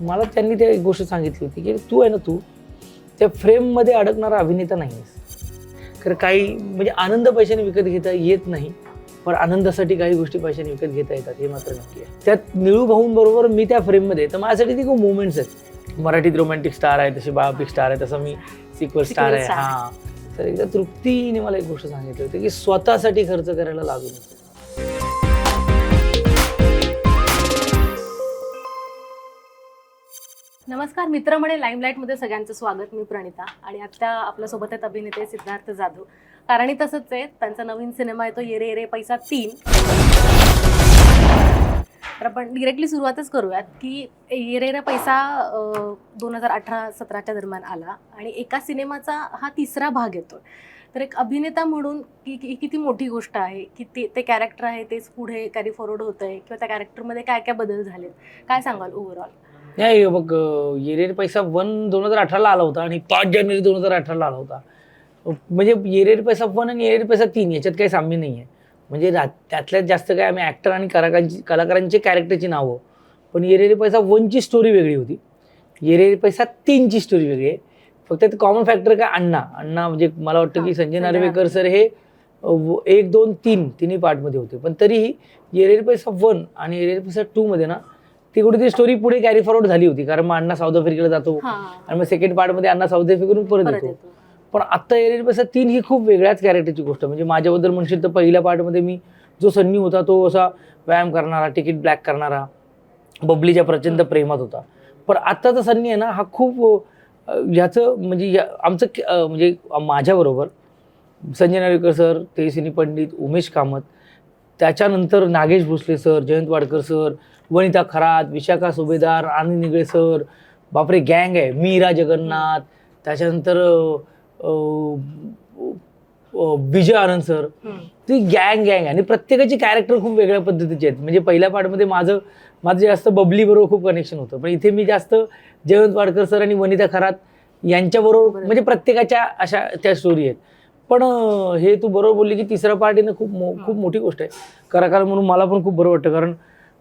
मला त्यांनी त्या एक गोष्ट सांगितली होती की तू आहे ना तू त्या फ्रेममध्ये अडकणारा अभिनेता नाही आहेस तर काही म्हणजे आनंद पैशाने विकत घेता येत नाही पण आनंदासाठी काही गोष्टी पैशाने विकत घेता येतात हे मात्र नक्की आहे. त्यात निळू भाऊंबरोबर मी त्या फ्रेममध्ये तर माझ्यासाठी ती खूप मुवमेंट्स आहेत. मराठीत रोमॅन्टिक स्टार आहे तसे बायोपिक स्टार आहे तसं मी सिक्वल स्टार आहे. हां. तर एकदा तृप्तीने मला एक गोष्ट सांगितली होती की स्वतःसाठी खर्च करायला लागू नको. नमस्कार मित्र म्हणे लाईमलाईटमध्ये सगळ्यांचं स्वागत. मी प्रणिता आणि आत्ता आपल्यासोबत आहेत अभिनेते सिद्धार्थ जाधव. कारणही तसंच आहे त्यांचा नवीन सिनेमा येतो येरे येरे पैसा तीन. तर आपण डिरेक्टली सुरुवातच करूयात की येरे येरे पैसा दोन हजार अठरा सतराच्या दरम्यान आला आणि एका सिनेमाचा हा तिसरा भाग येतो. तर एक अभिनेता म्हणून की कि, किती मोठी गोष्ट आहे की ते ते कॅरेक्टर आहे तेच पुढे कॅरी फॉरवर्ड होतं आहे किंवा त्या कॅरेक्टरमध्ये काय काय बदल झालेत काय सांगाल ओव्हरऑल नाही बघ येरेर पैसा वन दोन हजार अठराला आला होता आणि पाच जानेवारी दोन हजार अठराला आला होता. म्हणजे येरेर पैसा वन आणि येरेर पैसा तीन याच्यात काही साम्य नाही आहे म्हणजे रा- त्यातल्यात जास्त काय आम्ही ॲक्टर आणि कलाकारांची कलाकारांचे कॅरेक्टरची नावं. पण येरेर पैसा वनची स्टोरी वेगळी होती. येरेर पैसा तीनची स्टोरी वेगळी आहे. फक्त ते कॉमन फॅक्टर काय? अण्णा. अण्णा म्हणजे मला वाटतं की संजय नार्वेकर सर हे एक दोन तीन तिन्ही पार्टमध्ये होते. पण तरीही येरेर पैसा वन आणि येरेर पैसा टूमध्ये ना ती कुठेतरी स्टोरी पुढे कॅरी फॉरवर्ड झाली होती. कारण मग अण्णा साऊथ आफ्रिकेला जातो. आणि मग सेकंड पार्टमध्ये अण्णा साऊथ आफ्रिकेवरून परत येतो. पण आत्ता पैसा तीन ही खूप वेगळ्याच कॅरेक्टरची गोष्ट म्हणजे माझ्याबद्दल म्हणशील तर पहिल्या पार्टमध्ये मी जो सन्नी होता तो असा व्यायाम करणारा तिकीट ब्लॅक करणारा बबलीच्या प्रचंड प्रेमात होता. पण आत्ताचा सन्नी आहे ना हा खूप ह्याचं म्हणजे आमचं म्हणजे माझ्याबरोबर संजय नार्वेकर सर तेजस्विनी पंडित उमेश कामत त्याच्यानंतर Nagesh Bhosale sir Jayant Wadkar sir Vanita Kharat Vishakha Subhedar Anand Nigale sir बापरे गँग आहे. मीरा जगन्नाथ त्याच्यानंतर विजय आनंद सर. ती गँग गँग आणि प्रत्येकाची कॅरेक्टर खूप वेगळ्या पद्धतीचे आहेत. म्हणजे पहिल्या पार्टमध्ये माझं माझं जास्त बबली बरोबर खूप कनेक्शन होतं. पण इथे मी जास्त जयवंत वाडकर सर आणि वनिता खरात यांच्याबरोबर बरोबर. म्हणजे प्रत्येकाच्या अशा त्या स्टोरी आहेत. पण हे तू बरोबर बोलली की तिसरा पार्ट येणं खूप मो खूप मोठी गोष्ट आहे. कलाकार म्हणून मला पण खूप बरं वाटतं. कारण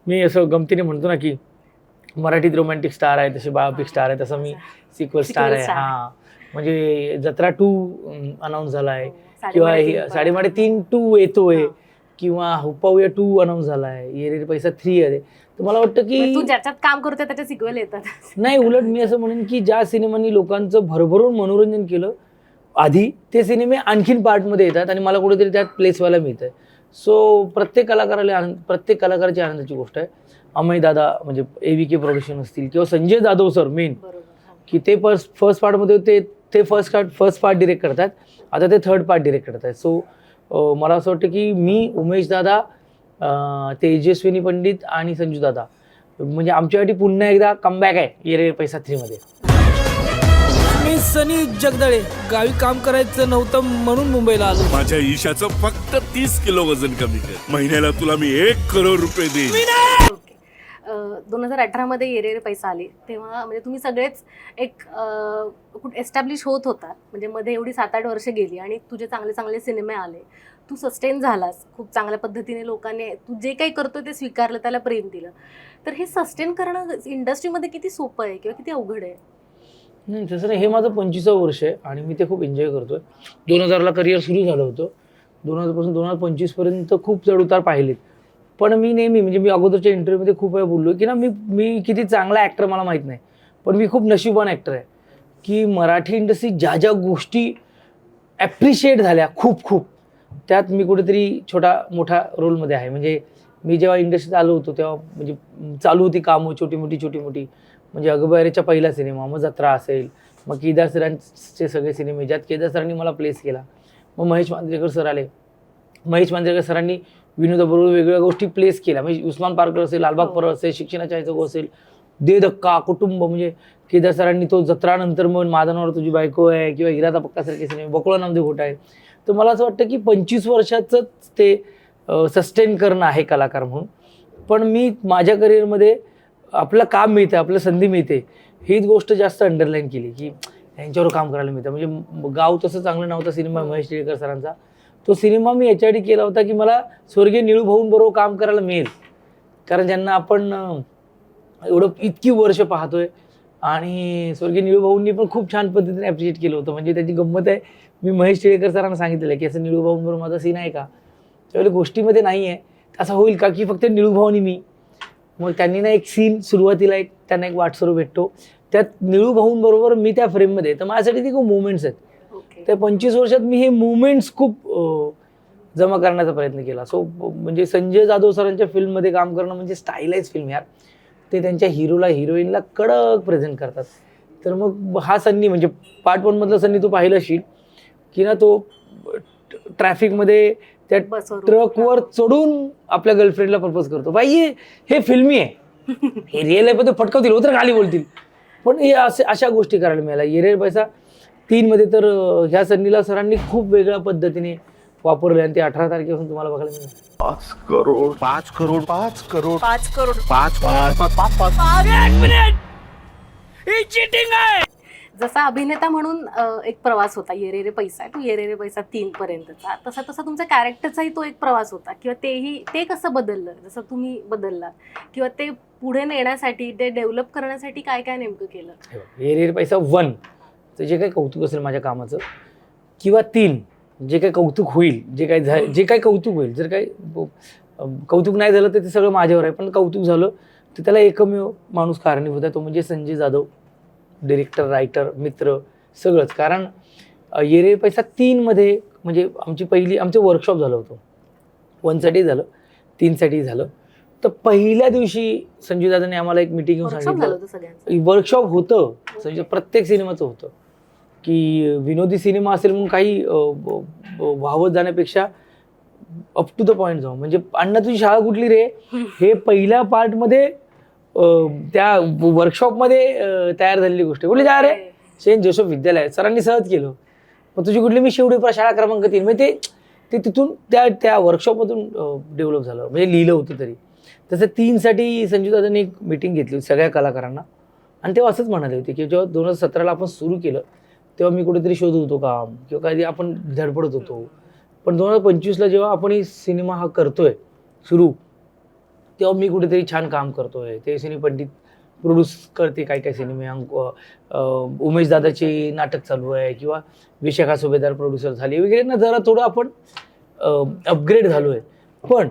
मी असं गमतीने म्हणतो ना की मराठीत रोमॅन्टिक स्टार आहे तसे बायोपिक स्टार आहे तसं मी सिक्वल स्टार आहे. हां. म्हणजे जत्रा टू अनाऊन्स झाला आहे किंवा साडेमाडे तीन टू येतोय. किंवा हुपाऊया टू अनाऊन्स झालाय. येरे पैसा थ्री आहे तर मला वाटतं म्हणजे तू की ज्याच्यात काम करतोय त्याच्या सिक्वेल येतात. नाही उलट मी असं म्हणेन की ज्या सिनेमांनी लोकांचं भरभरून मनोरंजन केलं आधी ते सिनेमे आणखीन पार्टमध्ये येतात आणि मला कुठेतरी त्यात प्लेस व्हायला मिळतं सो प्रत्येक कलाकाराला आनंद प्रत्येक कलाकाराची आनंदाची गोष्ट आहे. अमय दादा म्हणजे ए व्ही के प्रोडक्शन असतील किंवा संजय जाधव सर मेन. की ते फर्स्ट फर्स्ट पार्टमध्ये होते ते first part first part direct करतात. आता ते थर्ड पार्ट डिरेक्ट करत आहेत सो मला असं वाटतं की मी उमेश दादा तेजस्विनी पंडित आणि संजू दादा. म्हणजे आमच्यासाठी पुन्हा एकदा कमबॅक आहे. येरे पैसा थ्रीमध्ये मी सनी जगदळे. गावी काम करायचं नव्हतं म्हणून मुंबईला आलो. माझ्या ईशाचं फक्त तीस किलो वजन कमी कर. महिन्याला तुला मी एक करोड रुपये देईन. ओके दोन हजार अठरामध्ये येरेरे पैसा आले. तेव्हा म्हणजे तुम्ही सगळेच एक एस्टॅब्लिश होत होता. म्हणजे मध्ये एवढी सात आठ वर्ष गेली आणि तुझे चांगले चांगले सिनेमे आले. तू सस्टेन झालास. खूप चांगल्या पद्धतीने लोकांनी तू जे काही करतोय ते स्वीकारलं त्याला प्रेम दिलं. तर हे सस्टेन करणं इंडस्ट्रीमध्ये किती सोपं आहे किंवा किती अवघड आहे? नाही तसं नाही. हे माझं पंचवीसावं वर्ष आहे आणि मी ते खूप एन्जॉय करतोय. दोन हजारला करिअर सुरू झालं होतं. दोन हजारपासून दोन हजार पंचवीसपर्यंत खूप चढउतार पाहिलेत. पण मी नेहमी म्हणजे मी अगोदरच्या इंटरव्ह्यूमध्ये खूप वेळा बोललो की ना मी मी किती चांगला ॲक्टर मला माहीत नाही. पण मी खूप नशीबवान ॲक्टर आहे. की मराठी इंडस्ट्री ज्या ज्या गोष्टी ॲप्रिशिएट झाल्या खूप खूप त्यात मी कुठेतरी छोटा मोठा रोलमध्ये आहे. म्हणजे मी जेव्हा इंडस्ट्रीत आलो होतो तेव्हा म्हणजे चालू होती कामं छोटी मोठी छोटी मोठी म्हणजे अगबारेचा पहिला सिनेमा मग जत्रा असेल मग केदार सरांचे सगळे सिनेमे ज्यात केदार सरांनी मला प्लेस केला. मग महेश मांजरेकर सर आले. महेश मांजरेकर सरांनी विनोदाबरोबर वेगवेगळ्या गोष्टी प्लेस केल्या. म्हणजे उस्मान पार्कर असेल लालबाग हो. परळ असेल शिक्षणाच्या ह्याचं असेल दे धक्का कुटुंब म्हणजे केदार सरांनी तो जत्रानंतर मग माझानावर तुझी बायको आहे किंवा हिराता पक्कासारखे सिनेमे बकुळा नामदेव घोट आहे. तर मला असं वाटतं की पंचवीस वर्षाचंच ते सस्टेन करणं आहे कलाकार म्हणून. पण मी माझ्या करिअरमध्ये आपलं काम मिळतं आपलं संधी मिळते. हीच गोष्ट जास्त अंडरलाईन केली की यांच्यावर काम करायला मिळतं. म्हणजे गाव तसं चांगलं नव्हतं सिनेमा महेश टिळेकर सरांचा. तो सिनेमा मी याच्यासाठी केला होता की मला स्वर्गीय निळू भाऊंबरोबर काम करायला मिळेल. कारण ज्यांना आपण एवढं इतकी वर्ष पाहतोय आणि स्वर्गीय निळूभाऊंनी पण खूप छान पद्धतीने ॲप्रिशिएट केलं होतं. म्हणजे त्याची गंमत आहे मी महेश टिळेकर सरांना सांगितलेलं आहे की असं निळूभाऊंबरोबर माझा सीन आहे का? त्यावेळेला गोष्टीमध्ये नाही आहे असं होईल का? की फक्त निळूभाऊ आणि मी मग त्यांनी ना एक सीन सुरुवातीला एक त्यांना एक वाटसरू भेटतो. त्यात निळूभाऊंबरोबर मी त्या फ्रेममध्ये तर माझ्यासाठी ती खूप मुवमेंट्स आहेत. त्या पंचवीस वर्षात मी हे मुवमेंट्स खूप जमा करण्याचा प्रयत्न केला. सो म्हणजे संजय जाधव सरांच्या फिल्ममध्ये काम करणं म्हणजे स्टाईलाइज फिल्म यार. ते त्यांच्या हिरोला हिरोईनला कडक प्रेझेंट करतात. तर मग हा सन्नी म्हणजे पार्ट वनमधला सन्नी तू पाहिलं असेल की ना तो ट्रॅफिकमध्ये त्या ट्रकवर चढून आपल्या गर्लफ्रेंडला प्रपोज करतो. बाई हे- हे फिल्मी आहे. हे रिअल आहे पण ते फटकवतील हो तर खाली बोलतील. पण हे असे अशा गोष्टी करायला मिळाल्या. येरेर पैसा. तीनमध्ये तर अं, ह्या सन्नीला सरांनी खूप वेगळ्या पद्धतीने वापरले आणि ते अठरा तारखेपासून तुम्हाला बघायला मिळेल. पाच करोड. पाच करोड. पाच करोड. पाच करोड. पाच पाच पाच पाच. पाच ही चिटिंग आहे! जसा अभिनेता म्हणून एक प्रवास होता येरे रे पैसा तू येरे रे पैसा तीन पर्यंतचा. तसा तसा तुमच्या कॅरेक्टरचाही तो एक प्रवास होता. किंवा तेही ते कसं बदललं? जसं तुम्ही बदललात. किंवा ते पुढे नेण्यासाठी ते डेव्हलप करण्यासाठी काय काय नेमकं केलं? येरे रे पैसा वन. तर जे काही कौतुक असेल माझ्या कामाचं किंवा तीन जे काही कौतुक होईल जे काही झा जे काही कौतुक होईल जर काही कौतुक नाही झालं तर ते सगळं माझ्यावर आहे. पण कौतुक झालं तर त्याला एकमेव माणूस कारणीभूत आहे तो म्हणजे संजय जाधव. डिरेक्टर रायटर मित्र सगळंच. कारण येरे पैसा तीनमध्ये म्हणजे आमची पहिली आमचं वर्कशॉप झालं होतं. वनसाठी झालं तीनसाठी झालं. तर पहिल्या दिवशी संजय दादाने आम्हाला एक मिटिंग घेऊन सांगितलं. वर्कशॉप होतं म्हणजे प्रत्येक सिनेमाचं होतं. की विनोदी सिनेमा असेल म्हणून काही वाहवत जाण्यापेक्षा अप टू द पॉईंट जाऊ म्हणजे अण्णा तुझी शाळा कुठली रे? हे पहिल्या पार्टमध्ये त्या वर्कशॉपमध्ये तयार झालेली गोष्ट कुठली जा रे. सेंट जोसेफ विद्यालय सरांनी सहज केलं. मग तुझी कुठली मी शेवटी शाळा क्रमांक तीन. म्हणजे ते ते तिथून त्या त्या वर्कशॉपमधून डेव्हलप झालं. म्हणजे लिहिलं होतं तरी. तसं तीनसाठी संजू दादांनी एक मिटिंग घेतली होती सगळ्या कलाकारांना. आणि तेव्हा असंच म्हणाले होते की जेव्हा दोन हजार सतराला आपण सुरू केलं तेव्हा मी कुठेतरी शोधत होतो काम. किंवा कधी आपण धडपडत होतो. पण दोन हजार पंचवीसला जेव्हा आपण ही सिनेमा हा करतोय सुरू तेव्हा मी कुठेतरी छान काम करतोय. ते सिने पंडित प्रोड्यूस करते काय काय सिनेमे. अंक उमेश दादाचे नाटक चालू आहे किंवा विशाखा सुभेदार प्रोड्युसर झाली वगैरे. ना जरा थोडं आपण अपग्रेड झालो आहे पण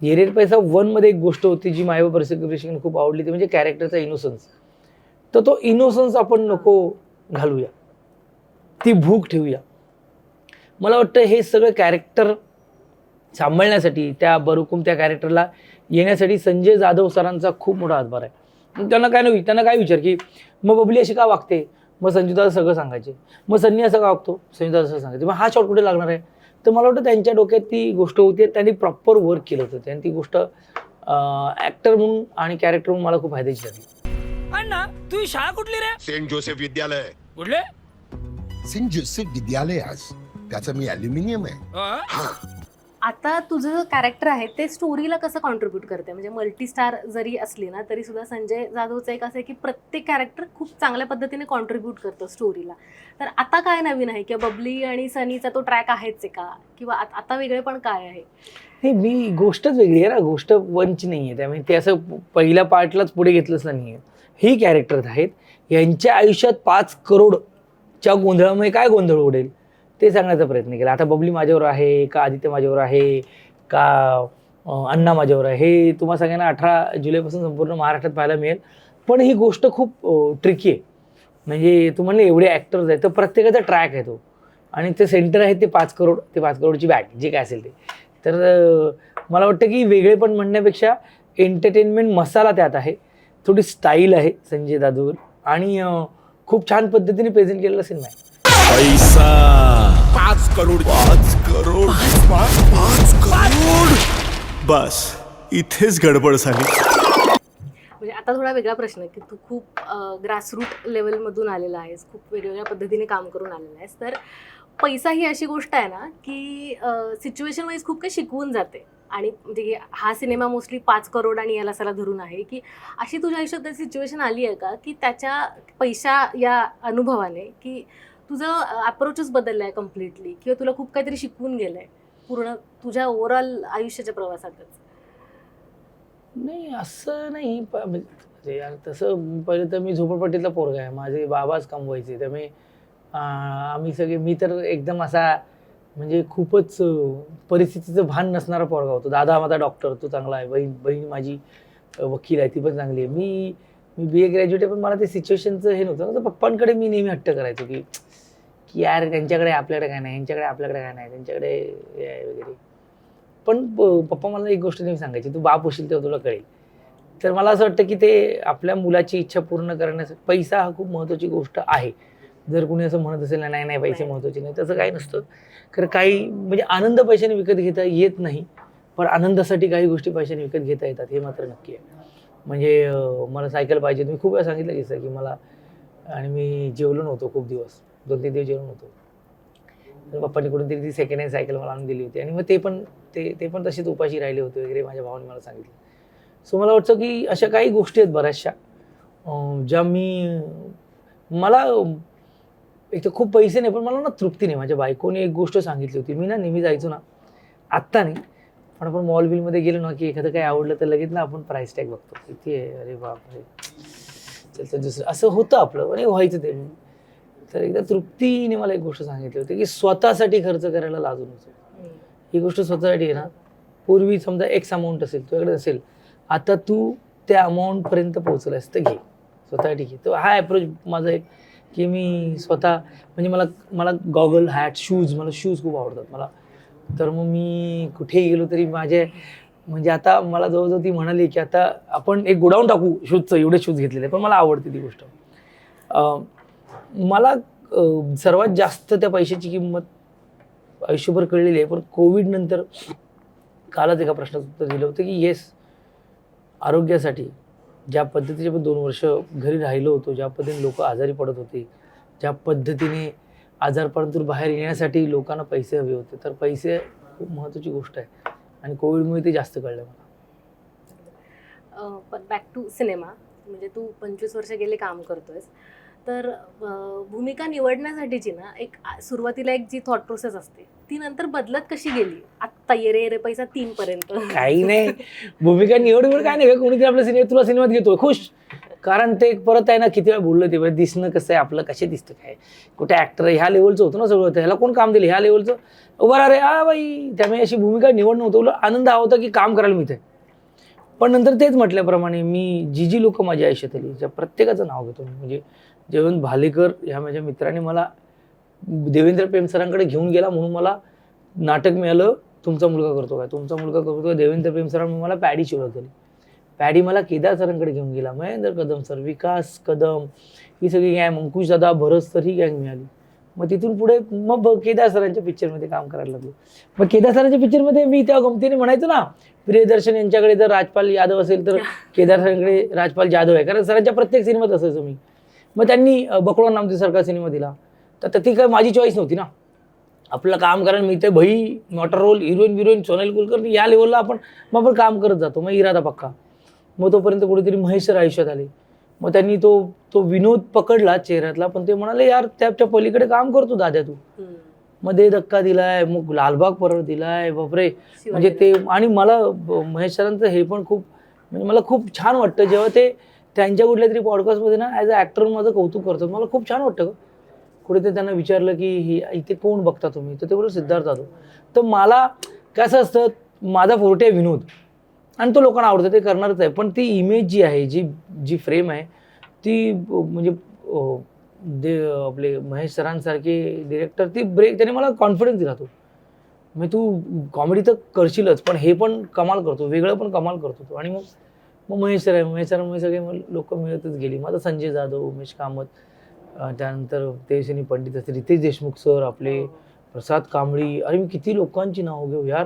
येरेर पैसा वनमध्ये एक गोष्ट होती जी मायवा प्रेक्षकांना खूप आवडली ती म्हणजे कॅरेक्टरचा इनोसन्स तर तो इनोसन्स आपण नको घालूया. ती भूक ठेवूया. मला वाटतं हे सगळं कॅरेक्टर सांभाळण्यासाठी त्या बरुकुम त्या कॅरेक्टरला येण्यासाठी संजय जाधव सरांचा खूप मोठा हातभार आहे. मग त्यांना काय नाही त्यांना काय विचार की मग बबली अशी का वागते? मग संजूदादा सगळं सांगायचे. मग सन्नी असं का वागतो? संजूदादा असं सांगायचे. मग हा शॉट कुठे लागणार आहे? तर मला वाटतं त्यांच्या डोक्यात ती गोष्ट होती त्यांनी प्रॉपर वर्क केलं होतं. आणि ती गोष्ट ॲक्टर म्हणून आणि कॅरेक्टर म्हणून मला खूप फायद्याची झाली अण्णा तू ही शाळा कुठली रे? सेंट जोसेफ विद्यालय. कुठले? सेंट जोसेफ विद्यालय आज. त्याचं मी अल्युमिनियम आहे? आता तुझं कॅरेक्टर आहे ते स्टोरीला कसं कॉन्ट्रीब्यूट करते म्हणजे मल्टी स्टार जरी असली ना तरी सुद्धा संजय जाधवचं एक असं आहे की प्रत्येक कॅरेक्टर खूप चांगल्या पद्धतीने कॉन्ट्रीब्यूट करतं स्टोरीला तर आता काय नवीन आहे? किंवा बबली आणि सनीचा तो ट्रॅक आहेच आहे का? किंवा आता वेगळे पण काय आहे? नाही मी गोष्टच वेगळी आहे ना. गोष्ट वंच नाही आहे त्यामुळे ते असं पहिल्या पार्टलाच पुढे घेतलंच नाही आहे ही कॅरेक्टर्स आहेत. यांच्या आयुष्यात पाच करोडच्या गोंधळामुळे काय गोंधळ उडेल? ते सांगण्याचा प्रयत्न केला. आता बबली माझ्यावर आहे का आदित्य माझ्यावर आहे का अण्णा माझ्यावर आहे हे तुम्हाला सगळ्यांना अठरा जुलैपासून संपूर्ण महाराष्ट्रात पाहायला मिळेल. पण ही गोष्ट खूप ट्रिकी आहे. म्हणजे तू म्हणले एवढे ॲक्टर्स आहेत तर प्रत्येकाचा ट्रॅक आहे तो. आणि ते सेंटर आहे ते पाच करोड ते पाच करोडची बॅग जे काय असेल ते. तर मला वाटतं की वेगळे पण म्हणण्यापेक्षा एंटरटेनमेंट मसाला त्यात आहे. थोडी स्टाईल आहे संजय दादूवर. आणि खूप छान पद्धतीने प्रेझेंट केलेला सिनेमा आहे. पैसा. पाच करोड. पाच करोड? पाच पाच करोड? बस इथेच गडबड झाली. म्हणजे आता थोडा वेगळा प्रश्न आहे की तू खूप ग्रासरूट लेवलमधून आलेला आहेस खूप वेगवेगळ्या पद्धतीने काम करून आलेला आहेस. तर पैसा ही अशी गोष्ट आहे ना की सिच्युएशन वाईज खूप काही शिकवून जाते. आणि म्हणजे की हा सिनेमा मोस्टली पाच करोड आणि याला सला धरून आहे की अशी तुझ्या आयुष्यात सिच्युएशन आली आहे का की त्याच्या पैसा या अनुभवाने की तुझं अप्रोचच बदललं आहे कम्प्लिटली किंवा तुला खूप काहीतरी शिकवून गेलं आहे पूर्ण तुझ्या ओव्हरऑल आयुष्याच्या प्रवासातच. नाही असं नाही. प- म्हणजे, म्हणजे यार तसं पहिले तर मी झोपडपट्टीतला पोरगा आहे. माझे बाबाच कमवायचे. त्यामुळे मी आम्ही सगळे मी तर एकदम असा म्हणजे खूपच परिस्थितीचं भान नसणारा पोरगा होतो. दादा माझा डॉक्टर तो चांगला आहे. बहीण बहीण माझी वकील आहे. ती पण चांगली आहे. मी मी बी ए ग्रॅज्युएट आहे पण मला ते सिच्युएशनचं हे नव्हतं. तर पप्पांकडे मी नेहमी हट्ट करायचो की की यार त्यांच्याकडे आपल्याकडे काय नाही यांच्याकडे आपल्याकडे काय नाही त्यांच्याकडे हे वगैरे. पण पप्पा मला एक गोष्ट नेहमी सांगायची तू बाप होशील तेव्हा तुला कळेल. तर मला असं वाटतं की ते आपल्या मुलाची इच्छा पूर्ण करण्यासाठी पैसा हा खूप महत्त्वाची गोष्ट आहे. जर कुणी असं म्हणत असेल ना, नाही नाही पैसे. महत्त्वाचे नाही तसं काही नसतं. कारण काही म्हणजे आनंद पैशाने विकत घेता येत नाही पण आनंदासाठी काही गोष्टी पैशाने विकत घेता येतात हे मात्र नक्की आहे. म्हणजे मला सायकल पाहिजे. मी खूप वेळा सांगितलं की सर की मला आणि मी जेवलो नव्हतो खूप दिवस. दोन तीन दिवस जेवण होतो. तर पप्पांनी कुठून तरी ती सेकंड हँड सायकल मला आणून दिली होती. आणि मग ते पण ते ते पण तसेच उपाशी राहिले होते वगैरे माझ्या भावाने मला सांगितलं. सो मला वाटतं की अशा काही गोष्टी आहेत बऱ्याचशा. ज्या मी मला एक तर खूप पैसे नाही पण मला ना तृप्ती नाही. माझ्या बायकोने एक गोष्ट सांगितली होती. मी ना नेहमी जायचो ना आत्ता नाही. पण आपण मॉल बिलमध्ये गेलो ना की एखादं काही आवडलं तर लगेच ना आपण प्राईस टॅग बघतो. किती आहे? अरे बापरे. चल तर दुसरं. असं होतं आपलं. आणि व्हायचं ते. तर एकदा तृप्तीने मला एक गोष्ट सांगितली होती की स्वतःसाठी खर्च करायला लाजू नको ही गोष्ट स्वतःसाठी आहे ना पूर्वी समजा एक्स अमाऊंट असेल तुझ्याकडे असेल आता तू त्या अमाऊंटपर्यंत पोहोचलास तर घे स्वतःसाठी घे. तर हा अप्रोच माझा एक की मी स्वतः म्हणजे मला मला गॉगल हॅट शूज मला शूज खूप आवडतात मला. तर मग मी कुठेही गेलो तरी माझे म्हणजे आता मला जवळजवळ ती म्हणाली की आता आपण एक गोडाऊन टाकू शूजचं एवढे शूज घेतलेले पण मला आवडते ती गोष्ट. मला सर्वात जास्त त्या पैशाची किंमत आयुष्यभर कळलेली आहे. पण कोविड नंतर कालच एका प्रश्नाचं उत्तर दिलं होतं की येस आरोग्यासाठी ज्या पद्धतीचे आपण दोन वर्ष घरी राहिलो होतो ज्या पद्धतीने लोक आजारी पडत होते ज्या पद्धतीने आजारपणातून बाहेर येण्यासाठी लोकांना पैसे हवे होते तर पैसे खूप महत्त्वाची गोष्ट आहे. आणि कोविडमुळे ते जास्त कळलं मला. बॅक टू सिनेमा म्हणजे तू पंचवीस वर्ष गेले काम करतोयस. तर भूमिका निवडण्यासाठीची ना एक सुरुवातीला एक जी थॉट प्रोसेस असते ती नंतर बदलत कशी गेली? आत्ता येरे रे पैसा तीन पर्यंत. काही नाही. भूमिका निवड काय नाही कोणीतरी आपल्या सिनेमा तुला सिनेमात घेतो खुश. कारण ते परत आहे ना किती वेळा बोललं ते दिसणं कसं आहे आपलं कसे दिसतं काय? कुठे ऍक्टर ह्या लेवलचं होतं ना सगळं ह्याला कोण काम दिलं ह्या लेवलचं उभं अरे हा बाई. त्यामुळे अशी भूमिका निवड नव्हतं उलट आनंद हा होता की काम करायला मिळतंय. पण नंतर तेच म्हटल्याप्रमाणे मी जी जी लोक माझ्या आयुष्यात आली त्या प्रत्येकाचं नाव घेतो म्हणजे जयवंत भालेकर ह्या माझ्या मित्राने मला देवेंद्र प्रेम सरांकडे घेऊन गेला म्हणून मला नाटक मिळालं तुमचा मुलगा करतो काय? तुमचा मुलगा करतो काय? देवेंद्र प्रेम सरांनी मला पॅडीची ओळख झाली पॅडी मला केदार सरांकडे घेऊन गेला. महेंद्र कदम सर विकास कदम ही सगळी गँग अंकुश दादा भरत सर ही गँग मिळाली. मग तिथून पुढे मग केदार सरांच्या पिक्चरमध्ये काम करायला लागलो. मग केदार सरांच्या पिक्चरमध्ये मी त्या गमतीने म्हणायचो ना प्रियदर्शन यांच्याकडे जर राजपाल यादव असेल तर केदार सरांकडे राजपाल जाधव आहे. कारण सरांच्या प्रत्येक सिनेमात असायचो मी. मग त्यांनी बकळो नामचे सरकार सिनेमा दिला. तर ती काय माझी चॉईस नव्हती ना. आपलं काम करायला मिळते भई मोटर रोल हिरोईन बिरोईन सोनाली कुलकर्णी या लेवलला आपण मग आपण काम करत जातो. मग इरादा पक्का. मग तोपर्यंत कुठेतरी महेश सर आयुष्यात आले. मग त्यांनी तो तो विनोद पकडला चेहऱ्यातला पण ते म्हणाले यार त्याच्या पलीकडे काम करतो दाद्या तू. मध्ये धक्का दिलाय मग लालबाग परत दिलाय बापरे. म्हणजे ते आणि मला महेश सरांचं हे पण खूप म्हणजे मला खूप छान वाटतं जेव्हा ते त्यांच्या कुठल्या तरी पॉडकास्टमध्ये ना ॲज अ ॲक्टर माझं कौतुक करतात. मला खूप छान वाटतं कुठेतरी कुठे ते त्यांना विचारलं की ही इथे कोण बघता तुम्ही? तर ते बोलले सिद्धार्थ जाधव तर मला कसं असतं माझा फोर्टे आहे विनोद. आणि तो लोकांना आवडतं ते करणारच आहे. पण ती इमेज जी आहे जी जी फ्रेम आहे ती म्हणजे दे आपले महेश सरांसारखे डिरेक्टर ती ब्रेक त्याने मला कॉन्फिडन्स दिला तो. मग तू कॉमेडी तर करशीलच पण हे पण कमाल करतो वेगळं पण कमाल करतो तो. आणि मग मग महेश राय आहे. महेश राय सगळे लोक मिळतच गेली. माझा संजय जाधव उमेश कामत त्यानंतर तेजस्विनी पंडित असते रितेश देशमुख सर आपले प्रसाद कांबळी. अरे मी किती लोकांची नावं घेऊ यार.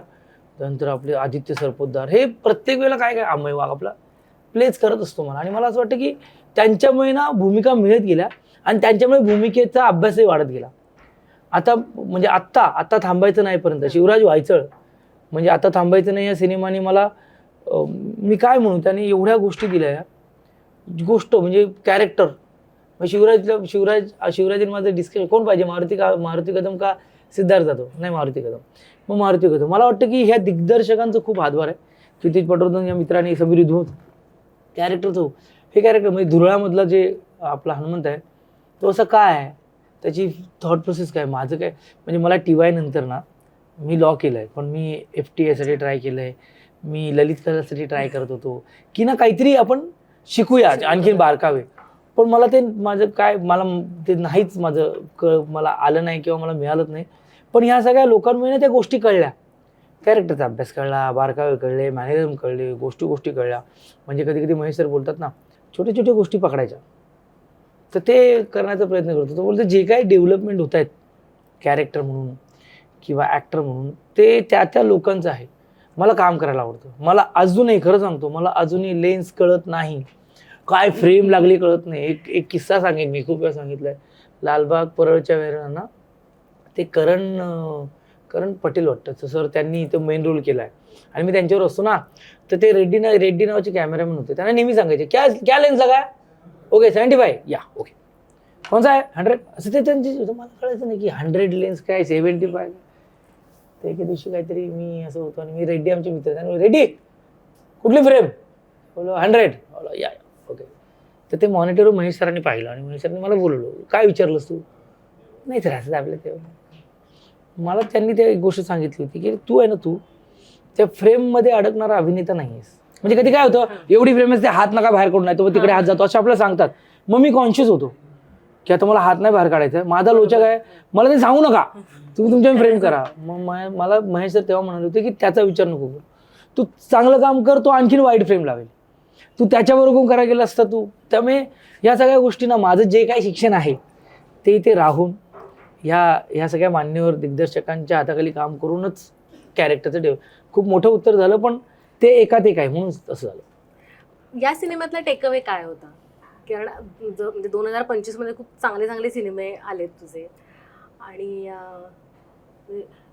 त्यानंतर आपले आदित्य सरपोतदार. हे प्रत्येक वेळेला काय काय अमय वाघ आपला प्लेच करत असतो मला आणि मला असं वाटतं की त्यांच्यामुळे ना भूमिका मिळत गेल्या आणि त्यांच्यामुळे भूमिकेचा अभ्यासही वाढत गेला. आता म्हणजे आत्ता आत्ता थांबायचं नाही पर्यंत शिवराज व्हायचळ म्हणजे आता थांबायचं नाही या सिनेमाने मला मी काय म्हणू त्याने एवढ्या गोष्टी दिल्या या. गोष्ट म्हणजे कॅरेक्टर शिवराजला शिवराज शिवराजने माझं डिस्कशन कोण पाहिजे मारुती का मारुती कदम का सिद्धार्थ जाधव? नाही मारुती कदम. मग मारुती कदम. मला वाटतं की ह्या दिग्दर्शकांचं खूप हातभार आहे. क्षितिज पटवर्धन या मित्राने समीर धूत कॅरेक्टरचं हे कॅरेक्टर म्हणजे धुरळामधला जे आपला हनुमंत आहे तो असं काय आहे? त्याची थॉट प्रोसेस काय माझं काय? म्हणजे मला टी वाय नंतर ना मी लॉ केलं आहे पण मी एफ टी एसाठी ट्राय केलं आहे मी ललित कलासाठी ट्राय करत होतो. की ना काहीतरी आपण शिकूया आणखीन बारकावे. पण मला ते माझं काय मला ते नाहीच माझं क मला आलं नाही किंवा मला मिळालंच नाही. पण ह्या सगळ्या लोकांमुळे ना त्या गोष्टी कळल्या. कॅरेक्टरचा अभ्यास कळला बारकावे कळले मॅनेजम कळले गोष्टी गोष्टी कळल्या. म्हणजे कधी कधी महेश सर बोलतात ना छोट्या छोट्या गोष्टी पकडायच्या. तर ते करण्याचा प्रयत्न करतो तो बोलतो जे काही डेव्हलपमेंट होत आहेत कॅरेक्टर म्हणून किंवा ॲक्टर म्हणून ते त्या त्या लोकांचं आहे. मला काम करायला आवडतं. मला अजूनही खरं सांगतो मला अजूनही लेन्स कळत नाही. काय फ्रेम लागली कळत नाही. एक एक किस्सा सांगेन मी खूप वेळा सांगितलं आहे लालबाग परळच्या वेळेला ते करण करण पटेल वाटतं. तर सर त्यांनी इथं मेन रोल केला आहे आणि मी त्यांच्यावर असतो ना तर ते रेड्डी ना रेड्डी नावाचे कॅमेरामॅन होते. त्यांना नेहमी सांगायचे क्या क्या लेन्स लगा ओके सेवन्टी फाय या ओके कोणचा आहे हंड्रेड असं ते त्यांचे मला कळायचं नाही की हंड्रेड लेन्स काय सेवन्टी फाय ते एके दिवशी काहीतरी मी असं होतो आणि मी रेड्डी आमचे मित्र त्यांनी रेड्डी कुठली फ्रेम? बोलो हंड्रेड. बोलो या ओके. तर ते मॉनिटरवर महेश सरांनी पाहिलं आणि महेश सरांनी मला बोललो काय विचारलंस तू? नाही तर असं आपलं ते. मला त्यांनी त्या एक गोष्ट सांगितली होती की तू आहे ना तू त्या फ्रेममध्ये अडकणारा अभिनेता नाही आहेस म्हणजे कधी काय होतं एवढी फ्रेम असते हात नका बाहेर काढून नाही तो तिकडे हात जातो असं आपल्याला सांगतात. मग मी कॉन्शियस होतो. की आता मला हात नाही बाहेर काढायचा. आहे माझा लोचक आहे. मला ते सांगू नका. तुम्ही तुमच्या फ्रेम करा. मग मला महेश सर तेव्हा म्हणाले होते की त्याचा विचार नको करू. तू चांगलं काम कर तो आणखीन वाईट फ्रेम लावेल. तू त्याच्याबरोबर करा गेला असता तू. त्यामुळे या सगळ्या गोष्टींना माझं जे काही शिक्षण आहे ते इथे राहून ह्या ह्या सगळ्या मान्यवर दिग्दर्शकांच्या हाताखाली काम करूनच कॅरेक्टरचं डेव खूप मोठं उत्तर झालं पण ते एकात एक आहे. म्हणून असं झालं. या सिनेमातला टेकअवे काय होता? कारण म्हणजे दोन हजार पंचवीसमध्ये खूप चांगले चांगले सिनेमे आलेत तुझे. आणि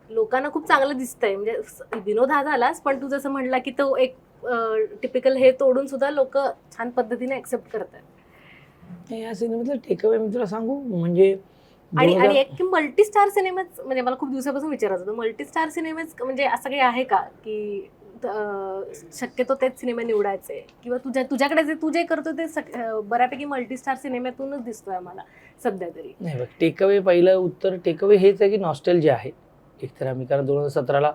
लोकांना खूप चांगलं दिसतंय. म्हणजे विनोद हा झालाच पण तू जसं म्हणला की तो एक टिपिकल हे तोडून सुद्धा लोक छान पद्धतीने ऍक्सेप्ट करतात. या सिनेमातलं टेकअवे मी तुला सांगू? म्हणजे आणि आणि एक की मल्टी स्टार सिनेमाच म्हणजे मला खूप दिवसापासून विचारायचं होतं. मल्टी स्टार सिनेमाच म्हणजे असं काही आहे का? की शक्यतो तेच सिनेमे निवडायचे. किंवा तुझ्या तुझ्याकडे जे तू जे करतो ते बऱ्यापैकी मल्टी स्टार सिनेमातूनच दिसतोय आम्हाला सध्या तरी. नाही बघ टेकअवे पहिलं उत्तर टेकअवे हेच आहे की नॉस्टेल जे आहे. एकतर आम्ही कारण दोन हजार सतराला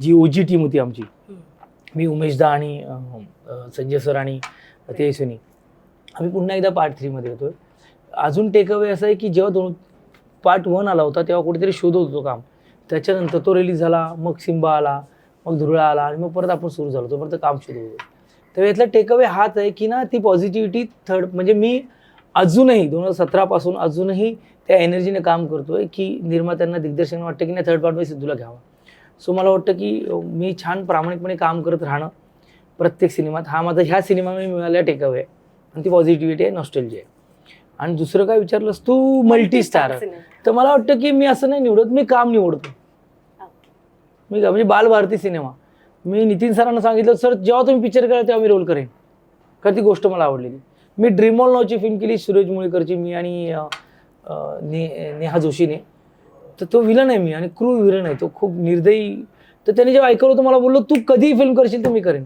जी ओ जी टीम होती आमची. मी उमेशदा आणि संजय सर आणि तेजस्विनी आम्ही पुन्हा एकदा पार्ट थ्रीमध्ये होतो. अजून टेकअवे असं आहे की जेव्हा दोन पार्ट वन आला होता तेव्हा कुठेतरी शोधत होतो काम. त्याच्यानंतर तो रिलीज झाला मग सिम्बा आला मग धुरळा आला आणि मग परत आपण सुरू झालो तोपर्यंत काम शोधत होतो. तर यातला टेकअवे हाच आहे की ना ती पॉझिटिव्हिटी थर्ड म्हणजे मी अजूनही दोन हजार सतरापासून अजूनही त्या एनर्जीने काम करतोय की निर्मात्यांना दिग्दर्शकांना वाटतं की नाही थर्ड पार्टमध्ये सिद्धूला घ्यावा. सो मला वाटतं की मी छान प्रामाणिकपणे काम करत राहणं प्रत्येक सिनेमात हा माझा ह्या सिनेमामध्ये मिळालेला टेकअवे आहे. आणि ती पॉझिटिव्हिटी आहे नॉस्टेलजी आहे. आणि दुसरं काय विचारलंस तू? मल्टी स्टार तर मला वाटतं की मी असं नाही निवडत मी काम निवडतो. मी म्हणजे बालभारती सिनेमा. मी नितीन सरांना सांगितलं सर जेव्हा तुम्ही पिक्चर करा तेव्हा मी रोल करेन. कारण ती गोष्ट मला आवडलेली. मी ड्रीमॉल नावची फिल्म केली सुरेश मुळेकरची मी आणि ने नेहा जोशीने. तर तो विलन आहे मी आणि क्रू विलन आहे. तो खूप निर्दयी. तर त्याने जेव्हा ऐकलं होतं मला बोललो तू कधीही फिल्म करशील तर मी करेन.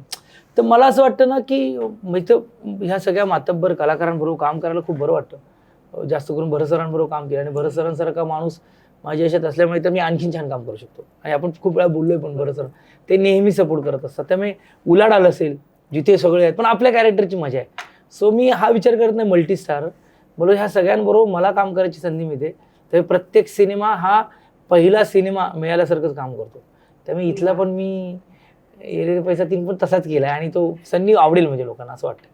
तर मला असं वाटतं ना की म्हणजे ह्या सगळ्या मातब्बर कलाकारांबरोबर काम करायला खूप बरं वाटतं. जास्त करून भरसरांबरोबर काम केलं. आणि भरसरांसारखा माणूस माझ्या यशात असल्यामुळे तर मी आणखीन छान काम करू शकतो. आणि आपण खूप वेळा बोललोय पण बरं सर ते नेहमी सपोर्ट करत असतात. त्यामुळे उलाढाल असेल जिथे सगळे आहेत पण आपल्या कॅरेक्टरची मजा आहे. सो मी हा विचार करत नाही मल्टी स्टार ह्या सगळ्यांबरोबर मला काम करायची संधी मिळते. तर प्रत्येक सिनेमा हा पहिला सिनेमा मिळाल्यासारखंच काम करतो. त्यामुळे इथला पण मी एरेरे पैसा तीन पण तसाच केला आहे आणि तो सन्नी आवडेल म्हणजे लोकांना असं वाटतं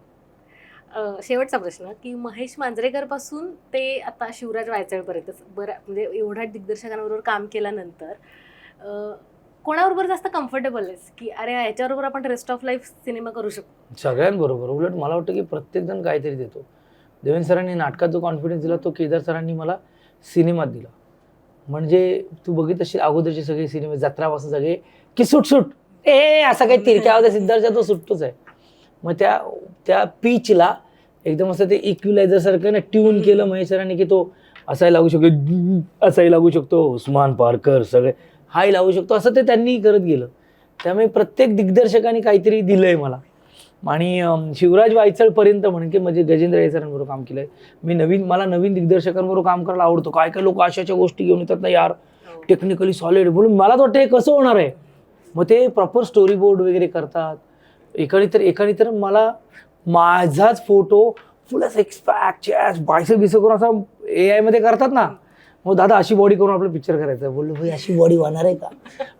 शेवटचा प्रश्न की महेश मांजरेकरपासून ते आता शिवराज वायचळपर्यंत बरं म्हणजे एवढ्या दिग्दर्शकांबरोबर काम केल्यानंतर कोणाबरोबर जास्त कम्फर्टेबल आहेस? की अरे याच्याबरोबर आपण रेस्ट ऑफ लाईफ सिनेमा करू शकतो सगळ्यांबरोबर. उलट मला वाटतं की प्रत्येकजण काहीतरी देतो. देवेंद्र सरांनी नाटकात जो कॉन्फिडन्स दिला तो केदार सरांनी मला सिनेमात दिला. म्हणजे तू बघित असेल अगोदरचे सगळे सिनेमे जत्रापासून सगळे की सुट सुट ए असा काही तिरक्यावर सिद्धार्थचा तो सुटतोच आहे. मग त्या त्या पीचला एकदम असं ते इक्विलायझर सारखं ना ट्यून केलं महेश सरांनी की तो असाही लागू शकतो असाही लागू शकतो. उस्मान पारकर सगळे. हाही लागू शकतो. असं ते त्यांनी करत गेलं. त्यामुळे प्रत्येक दिग्दर्शकाने काहीतरी दिलंय मला. आणि शिवराज वायचळपर्यंत म्हणे की म्हणजे गजेंद्र सरांबरोबर काम केलंय. मी नवीन मला नवीन दिग्दर्शकांबरोबर काम करायला आवडतं. काय काय लोक अशाच्या गोष्टी घेऊन येतात ना यार. टेक्निकली सॉलिड म्हणून मला तर वाटतं हे कसं होणार आहे? मग ते प्रॉपर स्टोरी बोर्ड वगैरे करतात. एकाने तर एकाने तर मला माझाच photo full six pack chest biceps करून असा ए आयमध्ये करतात ना. मग दादा अशी बॉडी करून आपलं पिक्चर करायचं. बोललो भाई अशी बॉडी होणार आहे का?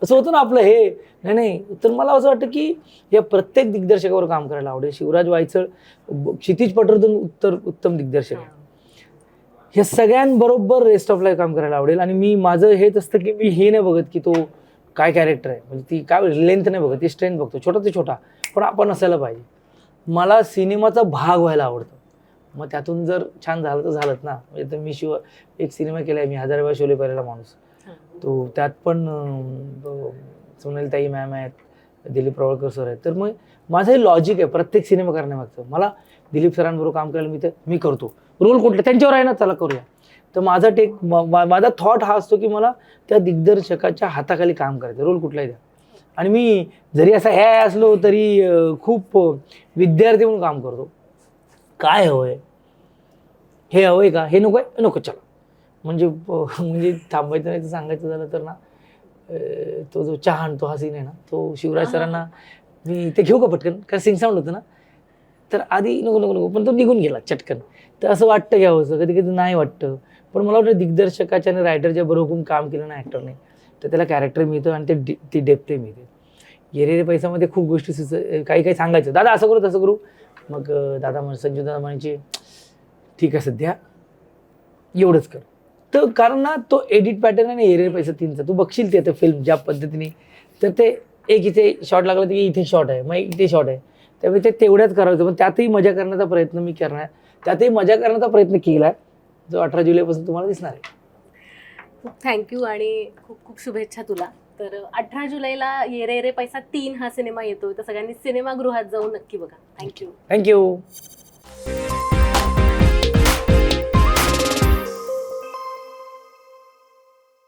असं होतं ना आपलं हे. नाही नाही. तर मला असं वाटतं की या प्रत्येक दिग्दर्शकावर काम करायला आवडेल. शिवराज वायचळ क्षितिज पटवर्धन उत्तर उत्तम दिग्दर्शक. आहे ह्या सगळ्यांबरोबर रेस्ट ऑफ लाईफ काम करायला आवडेल. आणि मी माझं हेच असतं की मी हे नाही बघत की तो काय कॅरेक्टर आहे. म्हणजे ती काय लेंथ नाही बघत ती स्ट्रेंथ बघतो. छोटा ते छोटा. पण आपण असायला पाहिजे. मला सिनेमाचा भाग व्हायला आवडतं. मग त्यातून जर छान झालं तर झालंच ना. म्हणजे तर मी शिव एक सिनेमा केला आहे मी हजार वेळा शोले पहिलेला माणूस. तो त्यात पण सोनल ताई मॅम आहेत दिलीप प्रवळकर सर आहेत. तर मग माझं हे लॉजिक आहे प्रत्येक सिनेमा करण्यामागचं. मला दिलीप सरांबरोबर काम करायला मी तर मी करतो. रोल कुठले? त्यांच्यावर आहे ना चला करूया. तर माझा टेक माझा थॉट हा असतो की मला त्या दिग्दर्शकाच्या हाताखाली काम करायचं रोल कुठलाही द्या आणि मी जरी असा हे असलो तरी खूप विद्यार्थी म्हणून काम करतो. काय हवंय? हे हवंय का? हे नको आहे? नको चला. म्हणजे म्हणजे थांबायचं नाही तर सांगायचं झालं तर ना तो जो चहा आणतो हा सीन आहे ना तो शिवराज सरांना मी ते घेऊ का पटकन? कारण सिंग साऊंड होतं ना. तर आधी नको नको नको पण तो निघून गेला चटकन. तर असं वाटतं घ्यावं असं कधी कधी नाही वाटतं. पण मला वाटतं दिग्दर्शकाच्या आणि रायटरच्या बरोबर काम केलं ना ॲक्टरने तर त्याला कॅरेक्टर मिळतं आणि ते डि- ती डेप्थ मिळते. येरेरे पैसामध्ये खूप गोष्टी सुच काही काही सांगायचं. दादा असं करू तसं करू. मग दादा म्हण संजू दादा म्हणायचे ठीक आहे सध्या. एवढंच कर. तर कारण ना तो एडिट पॅटर्न आणि एरेरे पैसा तीनचा. तू बघशील ते आता फिल्म ज्या पद्धतीने. तर ते एक इथे शॉट लागला तर इथे शॉट आहे. मग इथे शॉट आहे. त्यामुळे ते तेवढ्याच करायचं. पण त्यातही मजा करण्याचा प्रयत्न मी करणार. त्यातही मजा करण्याचा प्रयत्न केला आहे जो अठरा जुलैपासून तुम्हाला दिसणार आहे. खूप थँक्यू आणि खूप खूप शुभेच्छा तुला. तर अठरा जुलैला ये रे रे पैसा तीन हा सिनेमा येतोय. तर सगळ्यांनी सिनेमागृहात जाऊन नक्की बघा. Thank you thank you